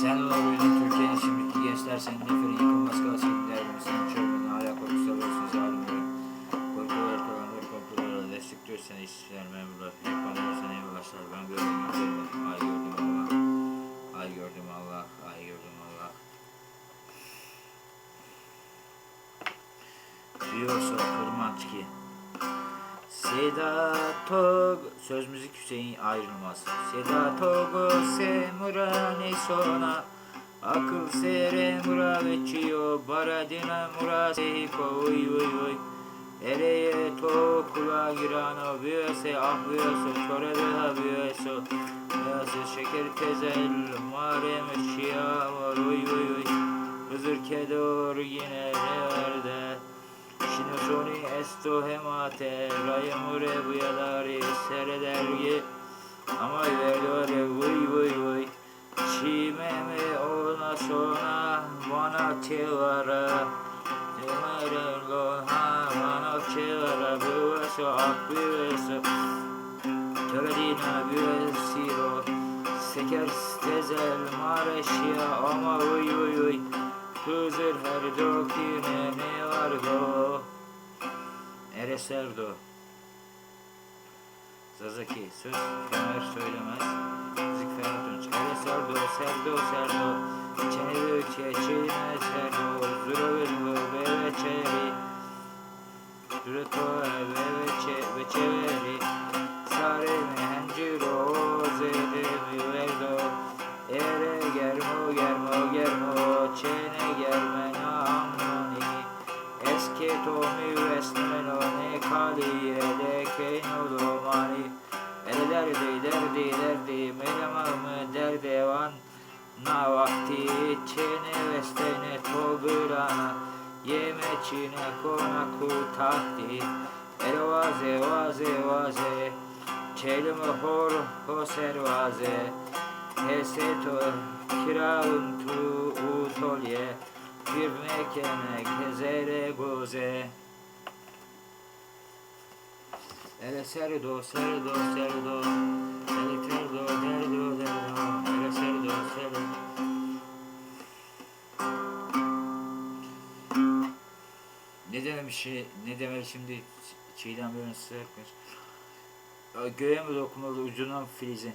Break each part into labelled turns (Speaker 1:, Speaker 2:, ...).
Speaker 1: Sen olabilir Türkiye'nin şimdiki gençler senin neferin yıkılmaz kalsın derdim. Senin çöpün hala korkusal olsun zalimlerin. Korkular kalanlar korkularla destekliyor seni işçiler memurlar. Hep bana sen eyvallah ben gördüm gözlerimle. Ay gördüm Allah. Ay gördüm Allah. Ay gördüm Allah. Diyorsa Kırmançki. Seda Tog Söz müzik Hüseyin ayrılmaz. Seda Togo Semurane Sona Akıl sere mura vecchio Baradina mura. Sehipo Uy uy uy. Ereye to kula girano Büyese ah büyese Çore deha büyese Büyese şeker tezel Mare meşşia var Uy uy uy. Hızır kedor yine Shinozoni esto hemate Rayamure buyadari seredergi. Amay verdore vuy vuy vuy Çimeme ona sona Bana çevara Temere ha Bana çevara Büveso ak büveso Töredina büvesiro Seker tezel mareşya Ama uy uy uy Hızır her dokine ne var go Ereserdo Zazaki söz kemer söylemez Müzik Ferhat Önç Ereserdo serdo serdo. Çeneli öçe çeline serdo Zura vezgo ve çeri. Zurato ve çe ve çeveri. Sare mehenciro zede verdo. Ere germo germo germo. Çene germen amani Eske tomi kali Ele keyno domani Ele derdi derdi derdi Melemamı derdevan Na vakti çene vestene togurana Yeme çine konaku tahti Ele vaze vaze vaze Çelime hor hoser vaze Heseto kiravun tu utolye Bir mekene gezere goze Ele serdo serdo serdo Ele terdo derdo derdo Ele serdo serdo Ne demek şey, ne demek şimdi çiğdem böyle sıkmış. Göğe mi dokunmalı ucundan filizin.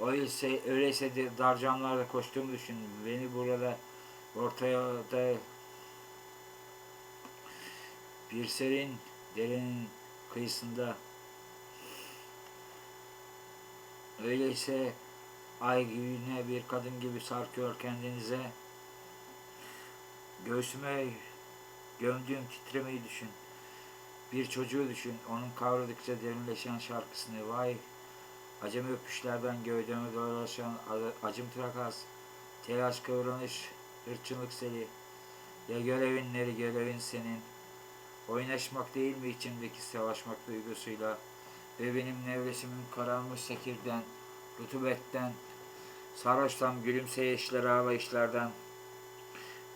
Speaker 1: Öyleyse, öyleyse de darcanlarda koştuğumu düşün. Beni burada ortaya da bir serin derenin kıyısında. Öyleyse ay güne bir kadın gibi sarkıyor kendinize. Göğsüme gömdüğüm titremeyi düşün. Bir çocuğu düşün. Onun kavradıkça derinleşen şarkısını. Vay Acemi öpüşlerden gövdeme dolaşan acımtırak az, telaş kıvranış, hırçınlık seli. Ya görevinleri görevin senin. Oynaşmak değil mi içimdeki savaşmak duygusuyla? Ve benim nevlesimin kararmış sekirden, rutubetten, sarhoştan gülümseyişler ağlayışlardan.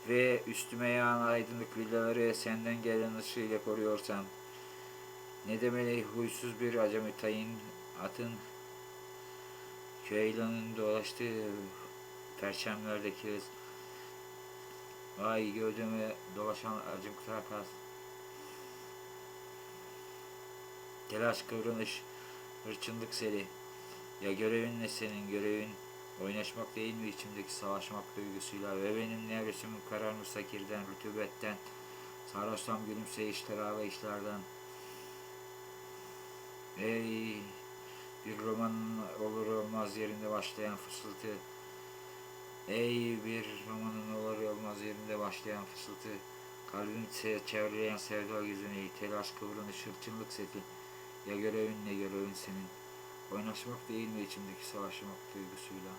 Speaker 1: Ve üstüme yağan aydınlık villaları senden gelen ışığıyla koruyorsam, ne demeli huysuz bir acemi tayin atın Ceylan'ın dolaştığı perçemlerdeki Ay gövdeme dolaşan acım takas Telaş kıvranış Hırçınlık seli Ya görevin ne senin görevin Oynaşmak değil mi içimdeki savaşmak duygusuyla Ve benim nefesimin kararmış sakirden Rütubetten Sarhoştan gülümseyişler ağlayışlardan Ey bir romanın olur olmaz yerinde başlayan fısıltı. Ey bir romanın olur olmaz yerinde başlayan fısıltı. Kalbimi çevreleyen sevda yüzüne telaş kıvrınış hırçınlık seti. Ya görevin ne görevin senin. Oynaşmak değil mi içimdeki savaşmak duygusuyla.